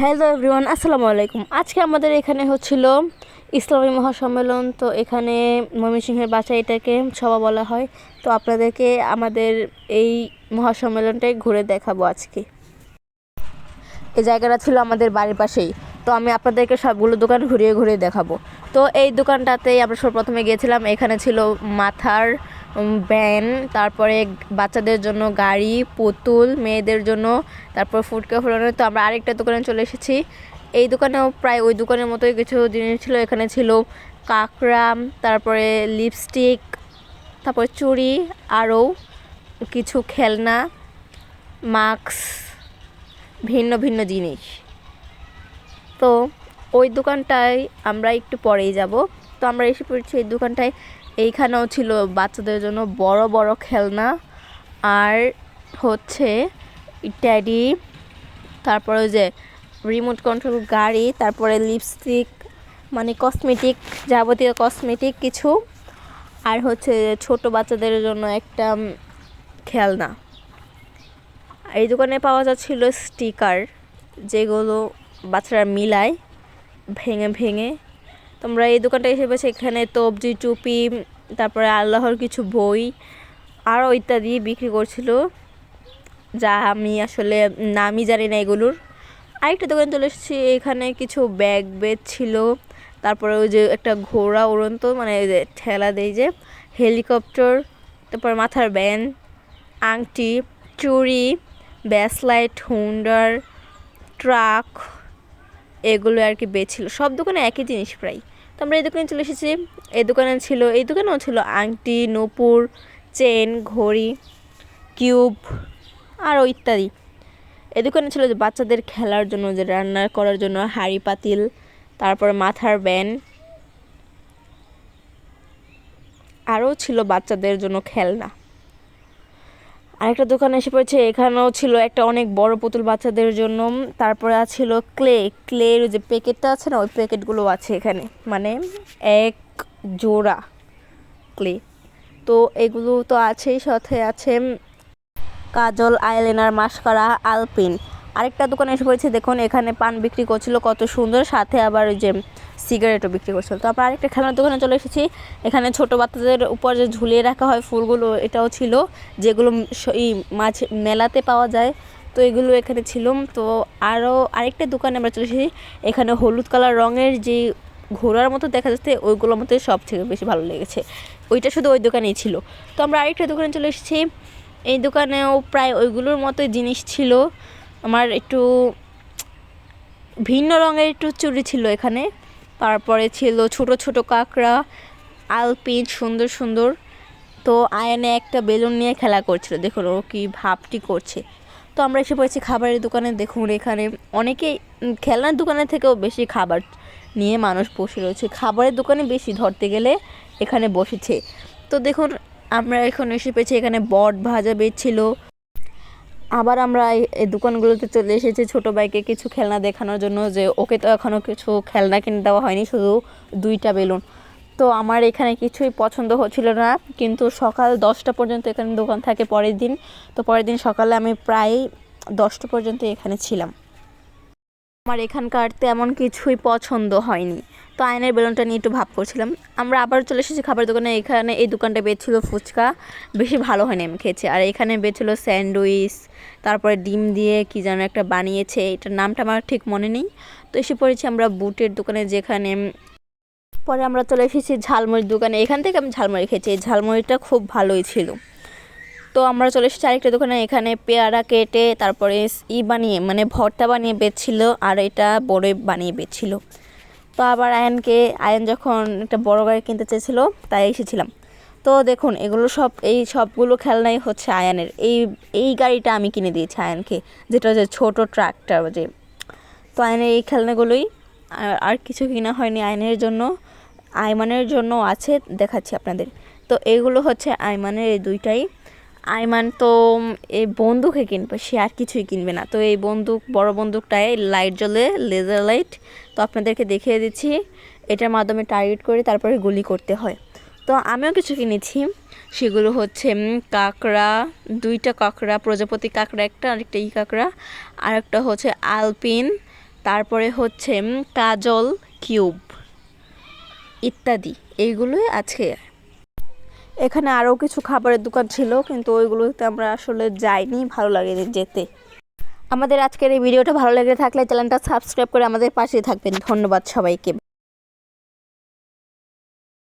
Hello everyone আসসালামু আলাইকুম। আজকে আমাদের এখানে হচ্ছিল ইসলামী মহাসম্মেলন। তো এখানে ময়মনসিংহের বাচ্চা এটাকে সভা বলা হয়। তো আপনাদেরকে আমাদের এই মহাসম্মেলনটাই ঘুরে দেখাবো আজকে। এই জায়গাটা ছিল আমাদের বাড়ির পাশেই। তো আমি আপনাদেরকে সবগুলো দোকান ঘুরিয়ে ঘুরিয়ে দেখাবো। তো এই দোকানটাতেই আমরা সব প্রথমে গিয়েছিলাম। এখানে ছিল মাথার ব্যান, তারপরে বাচ্চাদের জন্য গাড়ি, পুতুল, মেয়েদের জন্য, তারপর ফুটকা ফুলানো, তো আমরা আরেকটা দোকানে চলে এসেছি। এই দোকানেও প্রায় ওই দোকানের মতোই কিছু জিনিস ছিল। এখানে ছিল কাঁকড়া, তারপরে লিপস্টিক তারপর চুড়ি, আরও কিছু খেলনা, মাস্ক, ভিন্ন ভিন্ন জিনিস। তো ওই দোকানটায় আমরা একটু পরেই যাব। তো আমরা এসে পড়েছি এই দোকানটায়। এইখানেও ছিল বাচ্চাদের জন্য বড় বড় খেলনা। আর হচ্ছে ট্যাডি, তারপরে ওই যে রিমোট কন্ট্রোল গাড়ি, তারপরে লিপস্টিক মানে কসমেটিক যাবতীয় কসমেটিক কিছু। আর হচ্ছে ছোট বাচ্চাদের জন্য একটা খেলনা। এই দোকানে পাওয়া যাচ্ছিল স্টিকার যেগুলো বাচ্চারা মিলায়, ভেঙে ভেঙে তোমরা এই দোকানটা এসে পেয়েছে এখানে তবজি টুপি তারপরে আল্লাহর কিছু বই আরও ইত্যাদি বিক্রি করছিল, যা আমি আসলে নামই জানি না এগুলোর। আরেকটা দোকানে চলে এসেছি, এখানে কিছু ব্যাগ বেগ ছিল, তারপরে ওই যে একটা ঘোড়া উড়ন্ত মানে ঠেলা দেয় যে, হেলিকপ্টার, তারপরে মাথার ব্যান আংটি, চুড়ি, ব্যাসলাইট, হুন্ডার, ট্রাক, এগুলো আর কি বেছিল সব দোকানে একই জিনিস প্রায়। তো আমরা এই দোকানে চলে এসেছি। এই দোকানে ছিল, এই দোকানেও ছিল আংটি, নূপুর, চেন, ঘড়ি, কিউব, আরও ইত্যাদি। এই দোকানে ছিল যে বাচ্চাদের খেলার জন্য, যে রান্না করার জন্য, হাঁড়ি, পাতিল, তারপর মাথার ব্যান আরও ছিল বাচ্চাদের জন্য খেলনা। আরেকটা দোকানে এসে পড়েছে, এখানেও ছিল একটা অনেক বড় পুতুল বাচ্চাদের জন্য। তারপরে ছিল ক্লে, ক্লের যে প্যাকেটটা আছে না, ওই প্যাকেটগুলো আছে এখানে। মানে এক জোড়া ক্লে। তো এগুলো তো আছেই, সাথে আছে কাজল আইলাইনার, মাস্কারা, আলপিন। আরেকটা দোকানে এসে পড়েছে, দেখুন, এখানে পান বিক্রি করছিল কত সুন্দর, সাথে আবার যে সিগারেটও বিক্রি করছিল। তো আমরা আরেকটা খেলনার দোকানে চলে এসেছি। এখানে ছোট বাচ্চাদের উপর যে ঝুলিয়ে রাখা হয় ফুলগুলো, এটাও ছিল, যেগুলো এই মাছ মেলাতে পাওয়া যায়। তো এগুলো এখানে ছিল। তো আরও আরেকটা দোকানে আমরা চলে এসেছি। এখানে হলুদ কালার রঙের যে ঘোড়ার মতো দেখা যাচ্ছে, ওইগুলোর মধ্যে সব থেকে বেশি ভালো লেগেছে। ওইটা শুধু ওই দোকানেই ছিল। তো আমরা আরেকটা দোকানে চলে এসেছি। এই দোকানেও প্রায় ওইগুলোর মতোই জিনিস ছিল। আমার একটু ভিন্ন রঙের একটু চুড়ি ছিল এখানে। তারপরে ছিল ছোট ছোট কাঁকড়া আলপিন সুন্দর সুন্দর। তো আয়নে একটা বেলুন নিয়ে খেলা করছিল। দেখুন ও কি ভাবটি করছে। তো আমরা এসে পড়েছি খাবারের দোকানে। দেখুন এখানে অনেকেই খেলনার দোকানের থেকেও বেশি খাবার নিয়ে মানুষ বসে রয়েছে। খাবারের দোকানে বেশি ধরতে গেলে এখানে বসেছে। তো দেখুন আমরা এখন এসে পেয়েছি এখানে বট ভাজা বেচছিল আবার আমরা এই- দোকানগুলোতে চলে এসেছি ছোটো বাইকে কিছু খেলনা দেখানোর জন্য যে ওকে তো এখনও কিছু খেলনা কিনে দেওয়া হয়নি, শুধু দুইটা বেলুন। তো আমার এখানে কিছুই পছন্দ হচ্ছিল না, কিন্তু সকাল দশটা পর্যন্ত এখানে দোকান থাকে পরের দিন। তো পরের দিন সকালে আমি প্রায় দশটা পর্যন্ত এখানে ছিলাম। আমার এখানকার তেমন কিছুই পছন্দ হয়নি। তো আয়নের বেলুনটা নিয়ে একটু ভাব করছিলাম। আমরা আবার চলে এসেছি খাবার দোকানে। এখানে এই দোকানটা বেচছিল ফুচকা। বেশি ভালো হয়নি আমি খেয়েছি। আর এখানে বেচছিল স্যান্ডউইচ, তারপরে ডিম দিয়ে কি যেন একটা বানিয়েছে। এটার নামটা আমার ঠিক মনে নেই। তো এসে পড়েছি আমরা বুটের দোকানে যেখানে পরে আমরা চলে এসেছি ঝালমুড়ির দোকানে। এখান থেকে আমি ঝালমুড়ি খেয়েছি। এই ঝালমুড়িটা খুব ভালোই ছিল। তো আমরা চলে এসেছি আরেকটা দোকানে, এখানে পেয়ারা কেটে তারপরে ই বানিয়ে মানে ভর্তা বানিয়ে বেচছিল আর এটা বড়ই বানিয়ে বেচছিল। তো আবার আয়নকে, আয়ন যখন একটা বড় গাড়ি কিনতে চেয়েছিল, তাই এসেছিলাম। তো দেখুন, এগুলো সব, এই সবগুলো খেলনাই হচ্ছে আয়ানের। এই এই গাড়িটা আমি কিনে দিয়েছি আয়নকে, যেটা হচ্ছে ছোটো ট্রাক্টর যে। তো আয়নের এই খেলনাগুলোই, আর কিছু কিনা হয়নি আয়নের জন্য আইমানের জন্য আছে, দেখাচ্ছি আপনাদের। তো এগুলো হচ্ছে আইমানের এই দুইটাই। আইমান তো এই বন্দুকে কিনবে, সে আর কিছুই কিনবে না। তো এই বন্দুক, বড় বন্দুকটায় লাইট জ্বলে লেজার লাইট তো আপনাদেরকে দেখিয়ে দিচ্ছি। এটার মাধ্যমে টার্গেট করে তারপরে গুলি করতে হয়। তো আমিও কিছু কিনেছি। সেগুলো হচ্ছে কাঁকড়া, দুইটা কাঁকড়া, প্রজাপতি কাঁকড়া একটা, আরেকটা ই কাঁকড়া আর একটা হচ্ছে আলপিন, তারপরে হচ্ছে কাজল কিউব ইত্যাদি। এইগুলোই আছে এখানে আরও কিছু খাবারের দোকান ছিল, কিন্তু ওইগুলোতে আমরা আসলে যাইনি, ভালো লাগেনি যেতে। আমাদের আজকের এই ভিডিওটা ভালো লেগে থাকলে চ্যানেলটা সাবস্ক্রাইব করে আমাদের পাশেই থাকবেন। ধন্যবাদ সবাইকে।